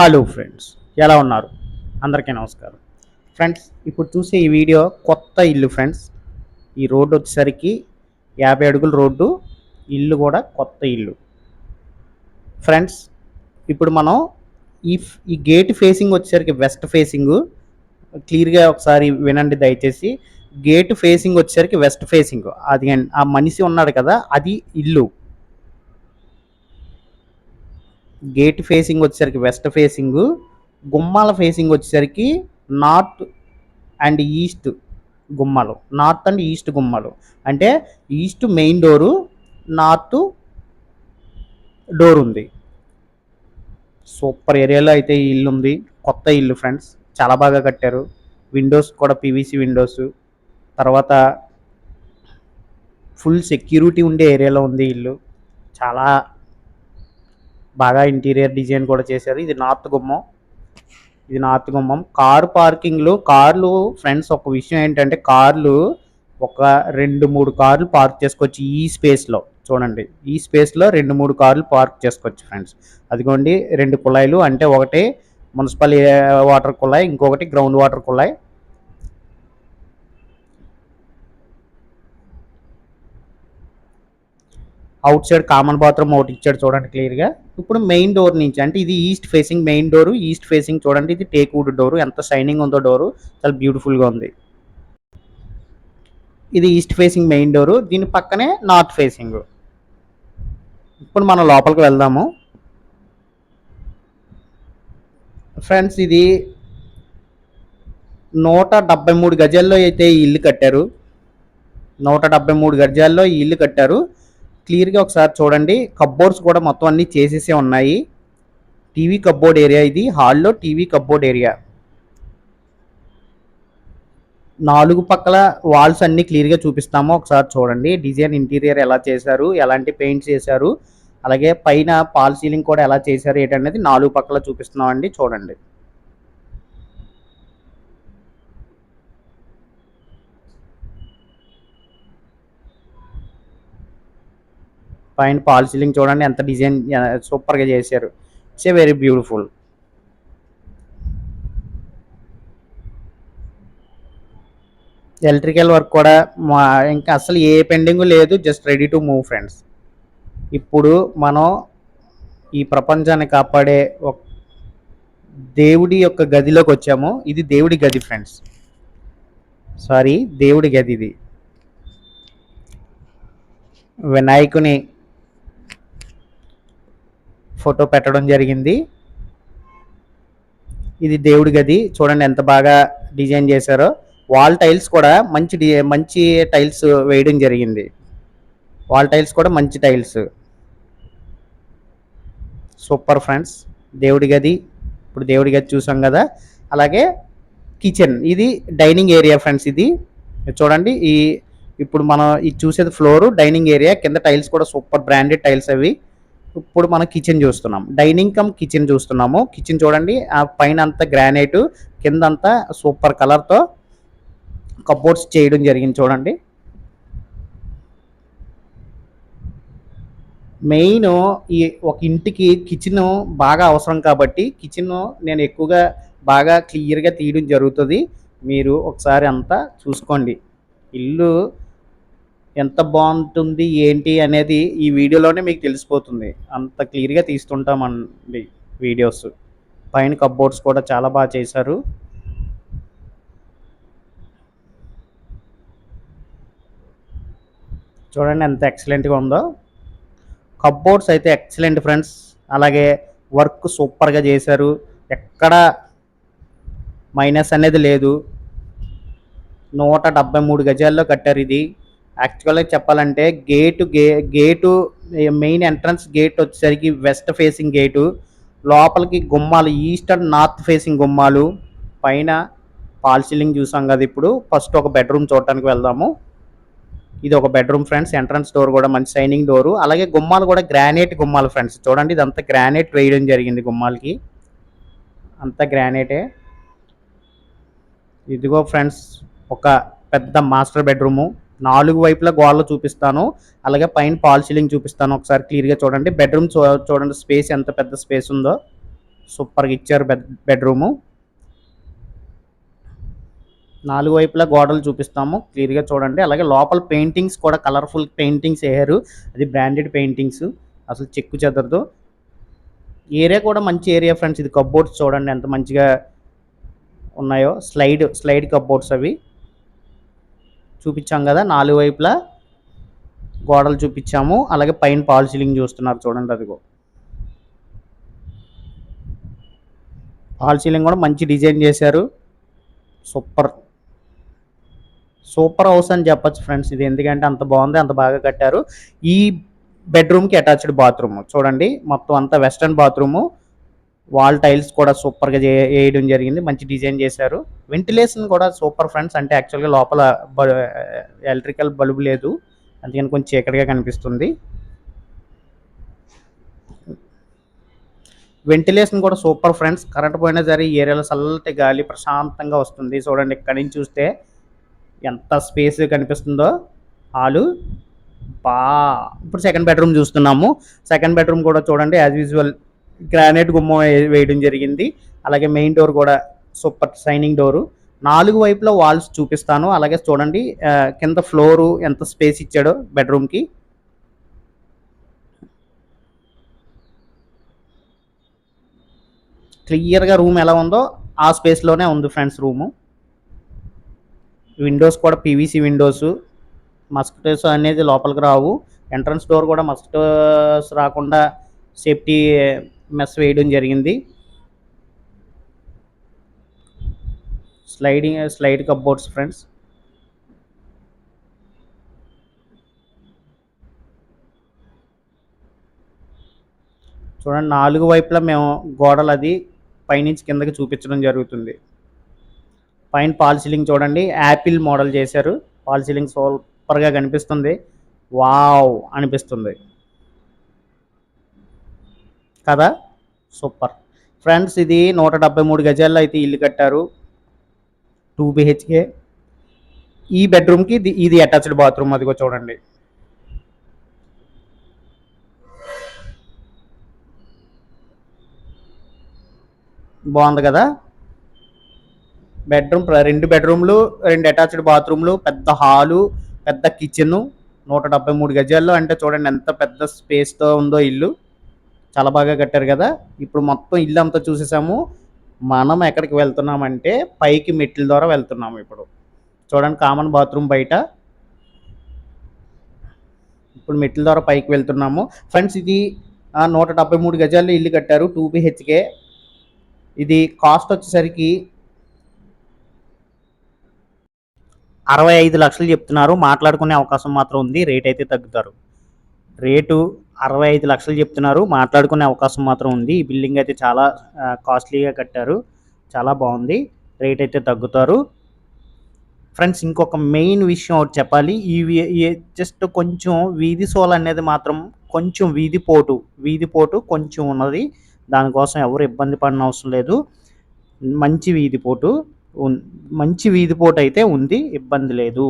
Hello friends ఎలా ఉన్నారు? అందరికీ నమస్కారం. ఫ్రెండ్స్ ఇప్పుడు చూసే ఈ వీడియో కొత్త ఇల్లు ఫ్రెండ్స్. ఈ రోడ్డు వచ్చేసరికి యాభై అడుగుల రోడ్డు ఇల్లు కూడా కొత్త ఇల్లు. ఫ్రెండ్స్ ఇప్పుడు మనం ఈ ఈ గేట్ ఫేసింగ్ వచ్చేసరికి వెస్ట్ ఫేసింగ్ క్లియర్గా ఒకసారి వినండి దయచేసి. గేట్ ఫేసింగ్ వచ్చేసరికి వెస్ట్ ఫేసింగ్ అది ఆ మనిషి ఉన్నాడు కదా అది ఇల్లు. గేట్ ఫేసింగ్ వచ్చేసరికి వెస్ట్ ఫేసింగ్ గుమ్మాల ఫేసింగ్ వచ్చేసరికి నార్త్ అండ్ ఈస్ట్ గుమ్మాలు. నార్త్ అండ్ ఈస్ట్ గుమ్మాలు. అంటే east main door north door ఉంది సూపర్ ఏరియాలో అయితే ఈ ఇల్లు ఉంది కొత్త ఇల్లు ఫ్రెండ్స్. చాలా బాగా కట్టారు. విండోస్ కూడా పీవీసీ విండోస్. తర్వాత ఫుల్ సెక్యూరిటీ ఉండే ఏరియాలో ఉంది ఇల్లు. చాలా బాగా ఇంటీరియర్ డిజైన్ కూడా చేశారు. ఇది నార్త్ గుమ్మం. ఇది నార్త్ గుమ్మం. కారు పార్కింగ్లు కార్లు ఫ్రెండ్స్ ఒక విషయం ఏంటంటే కార్లు ఒక రెండు మూడు కార్లు పార్క్ చేసుకోవచ్చు ఈ స్పేస్లో. చూడండి. ఈ స్పేస్లో రెండు మూడు కార్లు పార్క్ చేసుకోవచ్చు ఫ్రెండ్స్. అదిగోండి రెండు కుళాయిలు. అంటే ఒకటి మున్సిపల్ వాటర్ కుళాయి ఇంకొకటి గ్రౌండ్ వాటర్ కుళాయి. అవుట్ సైడ్ కామన్ బాత్రూమ్ ఒకటి ఇచ్చాడు చూడండి క్లియర్గా ఇప్పుడు మెయిన్ డోర్ నుంచి అంటే ఇది east facing main door east facing చూడండి ఇది టేక్ వుడ్ డోర్ ఎంత షైనింగ్ ఉందో డోరు చాలా బ్యూటిఫుల్గా ఉంది. ఇది ఈస్ట్ ఫేసింగ్ మెయిన్ డోరు దీని పక్కనే నార్త్ ఫేసింగ్. ఇప్పుడు మనం లోపలికి వెళ్దాము. ఫ్రెండ్స్ ఇది నూట డెబ్బై మూడు గజాల్లో అయితే ఈ ఇల్లు కట్టారు. నూట డెబ్బై మూడు గజాల్లో ఈ ఇల్లు కట్టారు. క్లియర్గా ఒకసారి చూడండి. కబ్బోర్డ్స్ కూడా మొత్తం అన్ని చేసేసే ఉన్నాయి. టీవీ కబ్బోర్డ్ ఏరియా ఇది. హాల్లో టీవీ కబ్బోర్డ్ ఏరియా. నాలుగు పక్కల వాల్స్ అన్ని క్లియర్గా చూపిస్తాము. ఒకసారి చూడండి. డిజైన్ ఇంటీరియర్ ఎలా చేశారు? ఎలాంటి పెయింట్స్ చేశారు? అలాగే పైన పాల్ సీలింగ్ కూడా ఎలా చేశారు? ఏంటనేది నాలుగు పక్కల చూపిస్తున్నామండి. చూడండి. పైన పాల్ సీలింగ్ చూడండి ఎంత డిజైన్ సూపర్గా చేశారు. It's a very beautiful electrical work కూడా మా ఇంకా అసలు ఏ పెండింగ్ లేదు just ready to move friends ఇప్పుడు మనం ఈ ప్రపంచాన్ని కాపాడే ఒక దేవుడి యొక్క గదిలోకి వచ్చాము. ఇది దేవుడి గది ఫ్రెండ్స్ సారీ దేవుడి గది ఇది. వినాయకుని ఫోటో పెట్టడం జరిగింది. ఇది దేవుడి గది. చూడండి ఎంత బాగా డిజైన్ చేశారో. వాల్ టైల్స్ కూడా మంచి డి- మంచి టైల్స్ వేయడం జరిగింది. వాల్ టైల్స్ కూడా మంచి టైల్స్. Super friends. దేవుడి గది. ఇప్పుడు దేవుడి గది చూసాం కదా. అలాగే కిచెన్. ఇది డైనింగ్ ఏరియా ఫ్రెండ్స్ ఇది. చూడండి ఈ ఇప్పుడు మనం ఇది చూసేది ఫ్లోర్ డైనింగ్ ఏరియా. కింద టైల్స్ కూడా సూపర్ బ్రాండెడ్ టైల్స్ అవి. ఇప్పుడు మనం కిచెన్ చూస్తున్నాం. డైనింగ్ కమ్ కిచెన్ చూస్తున్నాము. కిచెన్ చూడండి. ఆ పైన అంతా గ్రానైట్ కింద అంతా సూపర్ కలర్తో కబోర్డ్స్ చేయడం జరిగింది చూడండి. మెయిన్ ఈ ఒక ఇంటికి కిచెన్ బాగా అవసరం కాబట్టి కిచెన్ నేను ఎక్కువగా బాగా క్లియర్గా తీయడం జరుగుతుంది. మీరు ఒకసారి అంతా చూసుకోండి. ఇల్లు ఎంత బాగుంటుంది ఏంటి అనేది ఈ వీడియోలోనే మీకు తెలిసిపోతుంది. అంత క్లియర్గా తీస్తుంటామండి వీడియోస్. పైన కబ్బోర్డ్స్ కూడా చాలా బాగా చేశారు. చూడండి ఎంత ఎక్సలెంట్గా ఉందో. కబ్బోర్డ్స్ అయితే ఎక్సలెంట్ ఫ్రెండ్స్. అలాగే వర్క్ సూపర్గా చేశారు. ఎక్కడ మైనస్ అనేది లేదు. నూట డెబ్బై మూడు గజాల్లో కట్టారు ఇది. యాక్చువల్గా చెప్పాలంటే గేటు గే గేటు మెయిన్ ఎంట్రన్స్ గేట్ వచ్చేసరికి వెస్ట్ ఫేసింగ్ గేటు లోపలికి గుమ్మాలు ఈస్ట్ అండ్ నార్త్ ఫేసింగ్ గుమ్మాలు పైన పాల్ సీలింగ్ చూసాం కదా ఇప్పుడు ఫస్ట్ ఒక బెడ్రూమ్ చూడటానికి వెళ్దాము. ఇది ఒక బెడ్రూమ్ ఫ్రెండ్స్ ఎంట్రన్స్ డోర్ కూడా మంచి షైనింగ్ డోరు అలాగే గుమ్మాలు కూడా గ్రానైట్ గుమ్మాలు ఫ్రెండ్స్ చూడండి ఇదంతా గ్రానైట్ వేయడం జరిగింది గుమ్మాలకి. అంతా గ్రానైటే ఇదిగో ఫ్రెండ్స్ ఒక పెద్ద మాస్టర్ బెడ్రూము నాలుగు వైపులా గోడలు చూపిస్తాను. అలాగే పైన పాల్ సీలింగ్ చూపిస్తాను. ఒకసారి క్లియర్గా చూడండి. బెడ్రూమ్ చూ చూడండి స్పేస్ ఎంత పెద్ద స్పేస్ ఉందో. సూపర్గా ఇచ్చారు బెడ్ బెడ్రూము. నాలుగు వైపులా గోడలు చూపిస్తాము. క్లియర్గా చూడండి. అలాగే లోపల పెయింటింగ్స్ కూడా కలర్ఫుల్ పెయింటింగ్స్ వేయారు అది బ్రాండెడ్ పెయింటింగ్స్. అసలు చెక్కు చెదరదు. ఏరియా కూడా మంచి ఏరియా ఫ్రెండ్స్ ఇది కబ్బోర్డ్స్ చూడండి ఎంత మంచిగా ఉన్నాయో. స్లైడ్ స్లైడ్ కబ్బోర్డ్స్ అవి. చూపించాం కదా నాలుగు వైపులా గోడలు చూపించాము. అలాగే పైన పాల్ సీలింగ్ చూస్తున్నారు చూడండి అదిగో. పాల్ సీలింగ్ కూడా మంచి డిజైన్ చేశారు. సూపర్. సూపర్ హౌస్ అని చెప్పొచ్చు ఫ్రెండ్స్ ఇది. ఎందుకంటే అంత బాగుంది అంత బాగా కట్టారు. ఈ బెడ్రూమ్కి అటాచ్డ్ బాత్రూమ్ చూడండి. మొత్తం అంతా వెస్ట్రన్ బాత్రూము. వాల్ టైల్స్ కూడా సూపర్గా వేయడం జరిగింది. మంచి డిజైన్ చేశారు. వెంటిలేషన్ కూడా సూపర్ ఫ్రెండ్స్. అంటే యాక్చువల్గా లోపల ఎలక్ట్రికల్ బల్బు లేదు. అందుకని కొంచెం చీకటిగా కనిపిస్తుంది. వెంటిలేషన్ కూడా సూపర్ ఫ్రెండ్స్. కరెంట్ పోయినా సరే ఈ ఏరియాలో చల్లటి గాలి ప్రశాంతంగా వస్తుంది. చూడండి ఇక్కడి నుంచి చూస్తే ఎంత స్పేస్ కనిపిస్తుందో. హాలు. బా! ఇప్పుడు సెకండ్ బెడ్రూమ్ చూస్తున్నాము. సెకండ్ బెడ్రూమ్ కూడా చూడండి. యాజ్ యూజువల్ గ్రానైట్ గుమ్మం వేయడం జరిగింది. అలాగే మెయిన్ డోర్ కూడా సూపర్ షైనింగ్ డోరు. నాలుగు వైపులా వాల్స్ చూపిస్తాను. అలాగే చూడండి కింద ఫ్లోరు ఎంత స్పేస్ ఇచ్చాడో బెడ్రూమ్కి. క్లియర్గా రూమ్ ఎలా ఉందో ఆ స్పేస్లోనే ఉంది ఫ్రెండ్స్ రూము. విండోస్ కూడా పీవీసీ విండోస్. మస్కిటోస్ అనేది లోపలికి రావు. ఎంట్రన్స్ డోర్ కూడా మస్కిటోస్ రాకుండా సేఫ్టీ మెస్ వేయడం జరిగింది. స్లైడింగ్ స్లైడ్ కప్బోర్డ్స్ ఫ్రెండ్స్ చూడండి నాలుగు వైపులా మేము గోడలు అది పైనుంచి కిందకి చూపించడం జరుగుతుంది. పైన పాల్ సీలింగ్ చూడండి యాపిల్ మోడల్ చేశారు. పాల్ సీలింగ్ సూపర్గా కనిపిస్తుంది. వావ్ అనిపిస్తుంది. కదా? సూపర్. ఫ్రెండ్స్ ఇది నూట డెబ్బై మూడు గజాల్లో అయితే ఇల్లు కట్టారు. Two BHK. ఈ బెడ్రూమ్కి ఇది ఇది అటాచ్డ్ బాత్రూమ్ అదిగో చూడండి. బాగుంది కదా? బెడ్రూమ్ రెండు బెడ్రూమ్లు రెండు అటాచ్డ్ బాత్రూమ్లు పెద్ద హాలు పెద్ద కిచెన్ నూట డెబ్బై మూడు గజాల్లో. అంటే చూడండి ఎంత పెద్ద స్పేస్తో ఉందో ఇల్లు. చాలా బాగా కట్టారు కదా. ఇప్పుడు మొత్తం ఇల్లు అంతా చూసేసాము. మనం ఎక్కడికి వెళ్తున్నామంటే పైకి మెట్ల ద్వారా వెళ్తున్నాము ఇప్పుడు. చూడండి కామన్ బాత్రూమ్ బయట. ఇప్పుడు మెట్ల ద్వారా పైకి వెళ్తున్నాము. ఫ్రెండ్స్ ఇది నూట డెబ్బై మూడు గజాల్లో ఇల్లు కట్టారు టూ బిహెచ్కే. ఇది కాస్ట్ వచ్చేసరికి అరవై ఐదు లక్షలు చెప్తున్నారు. మాట్లాడుకునే అవకాశం మాత్రం ఉంది. రేట్ అయితే తగ్గుతారు. రేటు అరవై ఐదు లక్షలు చెప్తున్నారు. మాట్లాడుకునే అవకాశం మాత్రం ఉంది. ఈ బిల్డింగ్ అయితే చాలా కాస్ట్లీగా కట్టారు. చాలా బాగుంది. రేట్ అయితే తగ్గుతారు. ఫ్రెండ్స్ ఇంకొక మెయిన్ విషయం ఒకటి చెప్పాలి. ఈ జస్ట్ కొంచెం వీధి సోల్ అనేది మాత్రం కొంచెం వీధి పోటు వీధి పోటు కొంచెం ఉన్నది. దానికోసం ఎవరు ఇబ్బంది పడిన అవసరం లేదు. మంచి వీధి పోటు మంచి వీధి పోటు అయితే ఉంది. ఇబ్బంది లేదు.